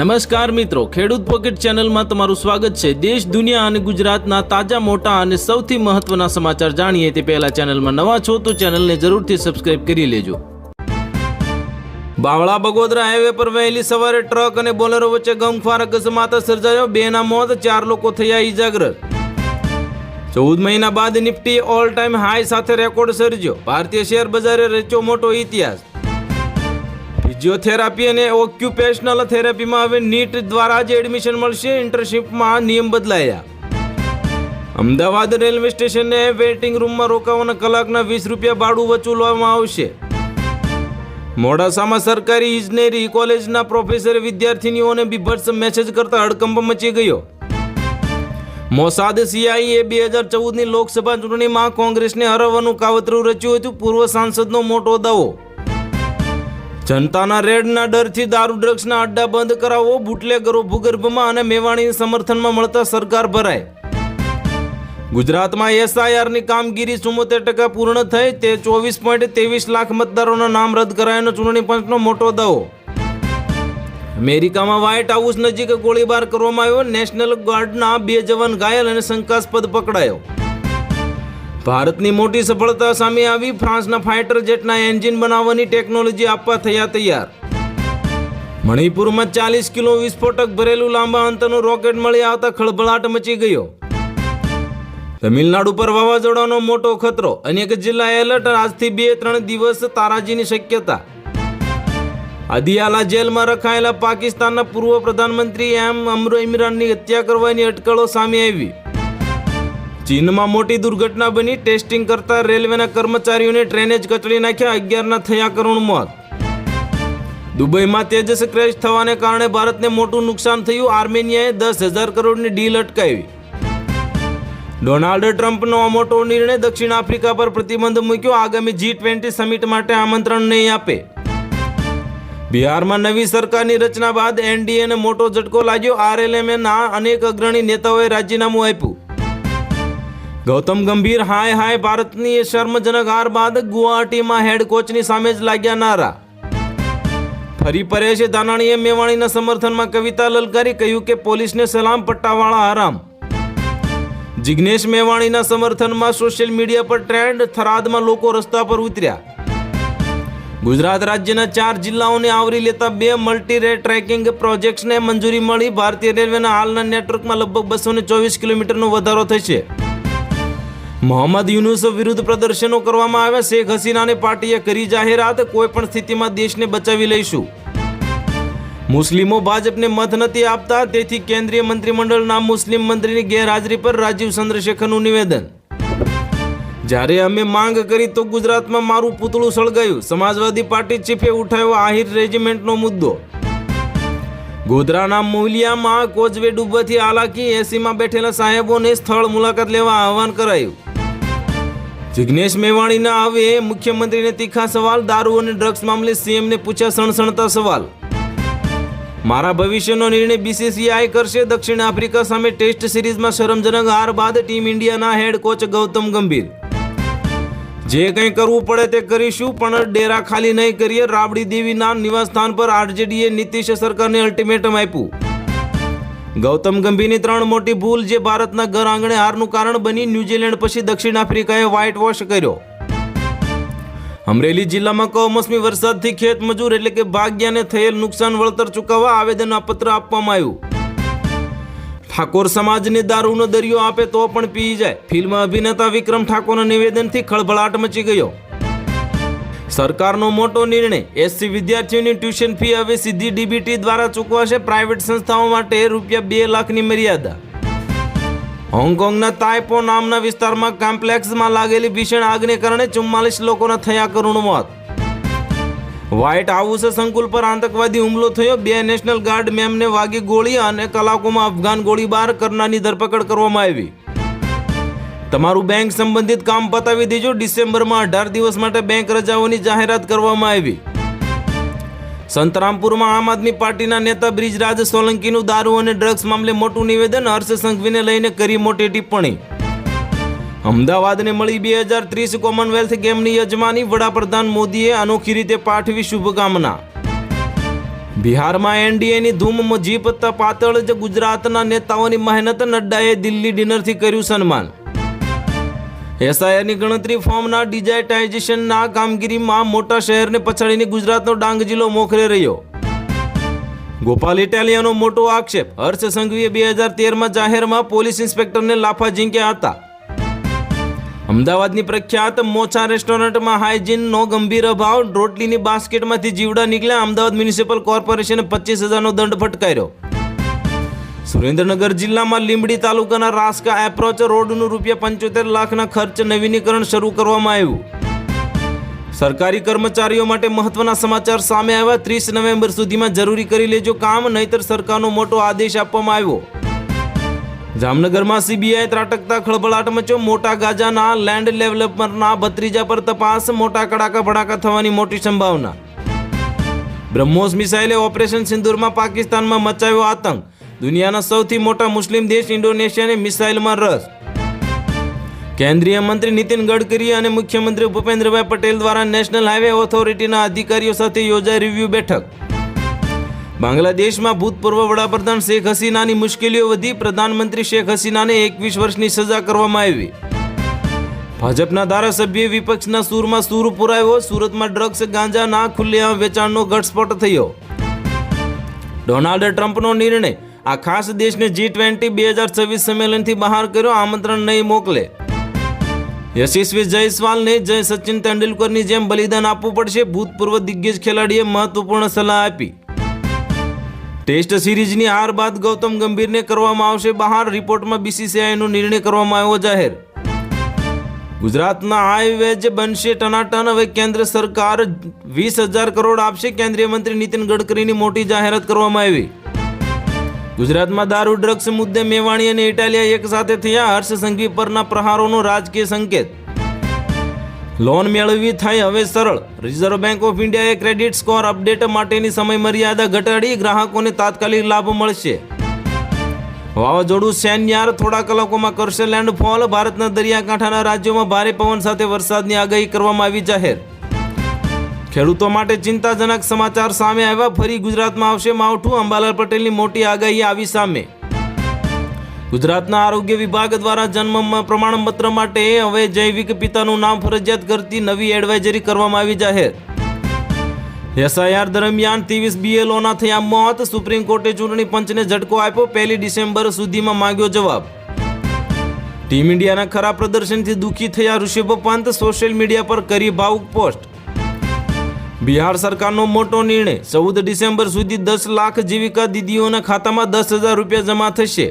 નમસ્કાર મિત્રો, ખેડૂત પોકેટ ચેનલમાં તમારું સ્વાગત છે. દેશ, દુનિયા અને ગુજરાતના તાજા, મોટા અને સૌથી મહત્વના સમાચાર જાણીએ તે પહેલા ચેનલમાં નવા છો તો ચેનલને જરૂરથી સબસ્ક્રાઇબ કરી લેજો. બાવળા બગોદરા હાઈવે પર વહેલી સવારે ટ્રક અને બોલેરો વચ્ચે ગમખ્વાર અકસ્માત સર્જાયો. બેના મોત, ચાર લોકો થયા ઈજાગ્રસ્ત. ચૌદ મહિના બાદ નિફ્ટી ઓલ ટાઈમ હાઈ સાથે રેકોર્ડ સર્જ્યો. ભારતીય શેર બજારે રચ્યો મોટો ઇતિહાસ. ફિઝિયોથેરાપી અને ઓક્યુપેશનલ થેરાપીમાં હવે નીટ દ્વારા જ એડમિશન મળશે. ઇન્ટર્નશીપમાં નિયમ બદલાયા. અમદાવાદ રેલવે સ્ટેશને વેઇટિંગ રૂમમાં રોકાવાના કલાકના વીસ રૂપિયા ભાડું વચૂલવામાં આવશે. મોડાસામાં સરકારી ઇજનેરી કોલેજના પ્રોફેસરે વિદ્યાર્થીનીઓને બીભત્સ મેસેજ કરતા હડકંપ મચી ગયો. મોસાદ સીઆઈએ બે હજાર ચૌદની લોકસભા ચૂંટણીમાં કોંગ્રેસને હરાવવાનું કાવતરું રચ્યું હતું. પૂર્વ સાંસદનો મોટો દાવો. જનતાના રેડના ડરથી દારૂ ડ્રગ્સના અડ્ડા બંધ કરાવો, બુટલેગરો ભૂગર્ભમાં અને મેવાણીના સમર્થનમાં મળતા સરકાર ભરાય. ગુજરાતમાં એસઆઈઆરની કામગીરી ચુમ્મોતેર ટકા પૂર્ણ થઈ, તે ચોવીસ પોઈન્ટ ત્રેવીસ લાખ મતદારોના નામ રદ કરાયાનો ચૂંટણી પંચનો મોટો દાવો. અમેરિકામાં વ્હાઇટ હાઉસ નજીક ગોળીબાર કરવામાં આવ્યો, નેશનલ ગાર્ડના બે જવાન ઘાયલ અને શંકાસ્પદ પકડાયો. ભારતની મોટી સફળતા સામે આવી. ફ્રાન્સના ફાઇટર જેટના એન્જિન બનાવવાની ટેકનોલોજી આપવા થયા તૈયાર. મણિપુરમાં ચાલીસ કિલો વિસ્ફોટક ભરેલું લાંબા અંતરનું રોકેટ મળી આવતા ખળભળાટ મચી ગયો. તમિલનાડુ પર વાવાઝોડાનો મોટો ખતરો. અનેક જિલ્લા એલર્ટ આજથી બે ત્રણ દિવસ તારાજીની શક્યતા. અદિયાલા જેલમાં રખાયેલા પાકિસ્તાનના પૂર્વ પ્રધાનમંત્રી એમ અમરો ઇમરાનની હત્યા કરવાની અટકળો સામે આવી. ચીનમાં મોટી દુર્ઘટના બની. ટેસ્ટિંગ કરતા રેલવેના કર્મચારીઓને ટ્રેને જ કચડી નાખ્યા અગિયારના થયા કરુણ મોત. દુબઈમાં તેજસ ક્રેશ થવાને કારણે ભારતને મોટું નુકસાન થયું. આર્મેનિયાએ દસ હજાર કરોડની ડીલ અટકાવી. ડોનાલ્ડ ટ્રમ્પનો આ મોટો નિર્ણય દક્ષિણ આફ્રિકા પર પ્રતિબંધ મૂક્યો. આગામી જી ટ્વેન્ટી સમિટ માટે આમંત્રણ નહીં આપે. બિહારમાં નવી સરકારની રચના બાદ એનડીએને મોટો ઝટકો લાગ્યો. આરએલએમએના અનેક અગ્રણી નેતાઓએ રાજીનામું આપ્યું. ગૌતમ ગંભીર, હાય હાય, ભારતની શર્મજનક હાર બાદ ગુવાહાટીમાં હેડ કોચની સામે જ લાગ્યા નારા. ફરી પરેશ દાનાણીએ મેવાણીના સમર્થનમાં કવિતા લલકારી કહ્યું કે પોલીસને સલામ પટ્ટાવાળા આરામ. જિગ્નેશ મેવાણીના સમર્થનમાં સોશિયલ મીડિયા પર ટ્રેન્ડ થરાદમાં લોકો રસ્તા પર ઉતર્યા. ગુજરાત રાજ્યના ચાર જિલ્લાઓને આવરી લેતા બે મલ્ટી રેટ ટ્રેકિંગ પ્રોજેક્ટ્સને મંજૂરી મળી. ભારતીય રેલવેના હાલના નેટવર્કમાં લગભગ બસો ચોવીસ કિલોમીટરનો વધારો થશે. મોહમ્મદ યુનુસ વિરુદ્ધ પ્રદર્શનો કરવામાં આવ્યા. શેખ હસીનાને પાર્ટીએ કરી જાહેરાત. કોઈ પણ સ્થિતિમાં દેશને બચાવી લઈશું. મુસ્લિમો ભાજપને મત નથી આપતા. તેથી કેન્દ્રીય મંત્રીમંડળના મુસ્લિમ મંત્રીની ગેરહાજરી પર રાજીવ ચંદ્રશેખરનું નિવેદન. જ્યારે અમે માંગ કરી તો ગુજરાતમાં મારું પૂતળું સળગાયું. સમાજવાદી પાર્ટી ચીફે ઉઠાવ્યો આહિર રેજિમેન્ટનો મુદ્દો. ગોધરાના મોલિયામાં કોચવે ડૂબવાથી હાલાકી. એસીમાં બેઠેલા સાહેબોને સ્થળ મુલાકાત લેવા આહવાન કરાયું. જિગ્નેશ મેવાણીના આવે મુખ્યમંત્રીને તીખા સવાલ, દારૂ અને ડ્રગ્સ મામલે સીએમને પૂછ્યા સણસણતા સવાલ. મારા ભવિષ્યનો નિર્ણય બીસીસીઆઈ કરશે. દક્ષિણ આફ્રિકા સામે ટેસ્ટ સિરીઝમાં શરમજનક હાર બાદ ટીમ ઇન્ડિયાના હેડ કોચ ગૌતમ ગંભીર. જે કંઈ કરવું પડે તે કરીશું, પણ ડેરા ખાલી નહીં કરીએ. રાબડી દેવીના નિવાસસ્થાન પર આરજેડીએ નીતિશ સરકારને અલ્ટિમેટમ આપ્યું. ગૌતમ ગંભીરની ત્રણ મોટી ભૂલ જે ભારતના ઘર આંગણે હારનું કારણ બની ન્યૂઝીલેન્ડ પછી દક્ષિણ આફ્રિકાએ વ્હાઇટ વોશ કર્યો. અમરેલી જિલ્લામાં કમોસમી વરસાદથી ખેત મજૂર એટલે કે ભાગ્યાને થયેલ નુકસાન વળતર ચૂકવવા આવેદન પત્ર આપવામાં આવ્યું. ઠાકોર સમાજને દારૂનો દરિયો આપે તો પણ પી જાય. ફિલ્મ અભિનેતા વિક્રમ ઠાકોરના નિવેદનથી ખળભળાટ મચી ગયો. સરકારનો મોટો નિર્ણય. એસસી વિદ્યાર્થીઓની ટ્યુશન ફી હવે સીધી ડીબીટી દ્વારા ચૂકવાશે. પ્રાઇવેટ સંસ્થાઓ માટે રૂપિયા બે લાખની મર્યાદા. હોંગકોંગના તાઇપો નામના વિસ્તારમાં કોમ્પ્લેક્સમાં લાગેલી ભીષણ આગને કારણે ચુમ્માલીસ લોકોના થયા કરુણ મોત. વ્હાઇટ હાઉસ સંકુલ પર આતંકવાદી હુમલો થયો. બે નેશનલ ગાર્ડ મેમને વાગી ગોળી અને કલાકોમાં અફઘાન ગોળીબાર કરનારની ધરપકડ કરવામાં આવી. તમારું બેંક સંબંધિત કામ પતાવી દેજો. ડિસેમ્બરમાં અઢાર દિવસ માટે બેંક રજાઓની જાહેરાત કરવામાં આવી. સંતરામપુરમાં આમ આદમી પાર્ટીના નેતા બ્રિજરાજ સોલંકીનું દારૂ અને ડ્રગ્સ મામલે મોટું નિવેદન હર્ષ સંઘવીને લઈને કરી મોટી ટિપ્પણી. અમદાવાદને મળી બે હજાર ત્રીસ કોમનવેલ્થ ગેમની યજમાની વડાપ્રધાન મોદીએ અનોખી રીતે પાઠવી શુભકામના. બિહારમાં એનડીએની ધૂમ જીપ પાતળ જ ગુજરાતના નેતાઓની મહેનત, નડ્ડાએ દિલ્હી ડિનરથી કર્યું સન્માન. એસઆઈઆરની ગણતરી ફોર્મના ડિજાઇટાઇઝેશનના કામગીરીમાં મોટા શહેરને પછાડીને ગુજરાતનો ડાંગ જિલ્લો મોખરે રહ્યો. ગોપાલ ઇટાલિયાનો મોટો આક્ષેપ. હર્ષ સંઘવીએ બે હજાર તેરમાં જાહેરમાં પોલીસ ઇન્સ્પેક્ટરને લાફા ઝીંક્યા હતા. અમદાવાદની પ્રખ્યાત મોચા રેસ્ટોરન્ટમાં હાઇજીનનો ગંભીર અભાવ. રોટલીની બાસ્કેટમાંથી જીવડા નીકળ્યા. અમદાવાદ મ્યુનિસિપલ કોર્પોરેશને પચીસ હજારનો દંડ ફટકાર્યો. સુરેન્દ્રનગર જિલ્લામાં લીંબડી તાલુકાના રાસકા એપ્રોચ રોડનું રૂપિયા પંચોતેર લાખના ખર્ચ નવીનીકરણ શરૂ કરવામાં આવ્યું. સરકારી કર્મચારીઓ માટે મહત્વના સમાચાર સામે આવ્યા. ત્રીસ નવેમ્બર સુધીમાં જરૂરી કરી લેજો કામ, નહીતર સરકારનો મોટો આદેશ આપવામાં આવ્યો. જામનગરમાં સીબીઆઈ ત્રાટકતા ખળભળાટ મચ્યો. મોટા ગાજાના લેન્ડ ડેવલપરના ભત્રીજા પર તપાસ, મોટા કડાકા ભડાકા થવાની મોટી સંભાવના. બ્રહ્મોસ મિસાઇલે ઓપરેશન સિંદુરમાં પાકિસ્તાનમાં મચાવ્યો આતંક. દુનિયાના સૌથી મોટા મુસ્લિમ દેશ ઇન્ડોનેશિયાને મિસાઇલમાં રસ. કેન્દ્રીય મંત્રી નીતિન ગડકરી અને મુખ્યમંત્રી ભૂપેન્દ્રભાઈ પટેલ દ્વારા નેશનલ હાઈવે ઓથોરિટીના અધિકારીઓ સાથે યોજાઈ રિવ્યુ બેઠક. બાંગ્લાદેશમાં ભૂતપૂર્વ વડાપ્રધાન શેખ હસીનાની મુશ્કેલીઓ વધી પ્રધાનમંત્રી શેખ હસીનાને એકવીસ વર્ષની સજા કરવામાં આવી. ભાજપના ધારાસભ્ય વિપક્ષના સૂરમાં સૂર પુરાવ્યો સુરતમાં ડ્રગ્સ ગાંજાના ખુલ્લેઆમ વેચાણનો ઘટસ્ફોટ થયો. ડોનાલ્ડ ટ્રમ્પનો નિર્ણય આ ખાસ દેશને જી ટ્વેન્ટી બે હજાર છવ્વીસ સંમેલનથી બહાર કર્યો, આમંત્રણ નહીં મોકલે. યશસ્વી જયસ્વાલને જય સચિન તેંડુલકરની જેમ બલિદાન આપવું પડશે, ભૂતપૂર્વ દિગ્ગજ ખેલાડીએ મહત્વપૂર્ણ સલાહ આપી. ટેસ્ટ સિરીઝની હાર બાદ ગૌતમ ગંભીરને કરવામાં આવશે બહાર, રિપોર્ટમાં બીસીસીઆઈનો નિર્ણય કરવામાં આવ્યો જાહેર. ગુજરાતના હાઈવેજ બનશે ટનાટન, હવે કેન્દ્ર સરકાર વીસ હજાર કરોડ આપશે, કેન્દ્રીય મંત્રી નીતિન ગડકરીની મોટી જાહેરાત કરવામાં આવી. ગુજરાતમાં દારૂ, ડ્રગ્સ મુદ્દે મેવાણી અને ઇટાલિયા એક સાથે થયા હર્ષ સંઘવી પરના પ્રહારોનો રાજકીય સંકેત. લોન મેળવવી થાય હવે સરળ. રિઝર્વ બેંક ઓફ ઇન્ડિયાએ ક્રેડિટ સ્કોર અપડેટ માટેની સમયમર્યાદા ઘટાડી ગ્રાહકોને તાત્કાલિક લાભ મળશે. વાવાઝોડું સેન્યાર થોડા કલાકોમાં કરશે લેન્ડફોલ ભારતના દરિયાકાંઠાના રાજ્યોમાં ભારે પવન સાથે વરસાદની આગાહી કરવામાં આવી જાહેર. ખેડૂતો માટે ચિંતાજનક સમાચાર સામે આવ્યા. ફરી ગુજરાતમાં આવશે માવઠું. અંબાલાલ પટેલની મોટી આગાહી આવી સામે. ગુજરાતના આરોગ્ય વિભાગ દ્વારા જન્મ પ્રમાણપત્ર માટે હવે જૈવિક પિતાનું નામ ફરજિયાત કરતી નવી એડવાઇઝરી કરવામાં આવી જાહેર. એસઆઈઆર દરમિયાન ત્રેવીસ બીએલઓના થયા મોત. સુપ્રીમ કોર્ટે ચૂંટણી પંચને ઝટકો આપ્યો. પહેલી ડિસેમ્બર સુધીમાં માંગ્યો જવાબ. ટીમ ઇન્ડિયાના ખરાબ પ્રદર્શનથી દુઃખી થયા ઋષભ પંત સોશિયલ મીડિયા પર કરી ભાવુક પોસ્ટ. બિહાર સરકારનો મોટો નિર્ણય. ચૌદ ડિસેમ્બર સુધી દસ લાખ જીવિકા દીદીઓના ખાતામાં દસ હજાર રૂપિયા જમા થશે.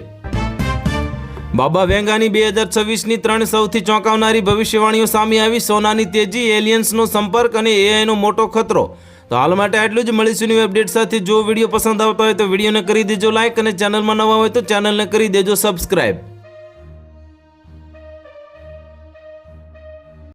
બાબા વેંગાની બે હજાર છવ્વીસની ત્રણ સૌથી ચોંકાવનારી ભવિષ્યવાણીઓ સામે આવી સોનાની તેજી, એલિયન્સનો સંપર્ક અને એઆઈનો મોટો ખતરો. તો હાલ માટે આટલું જ. મળીશું ન્યૂ અપડેટ સાથે. જો વીડિયો પસંદ આવતો હોય તો વિડીયોને કરી દેજો લાઇક અને ચેનલમાં નવા હોય તો ચેનલને કરી દેજો સબસ્ક્રાઈબ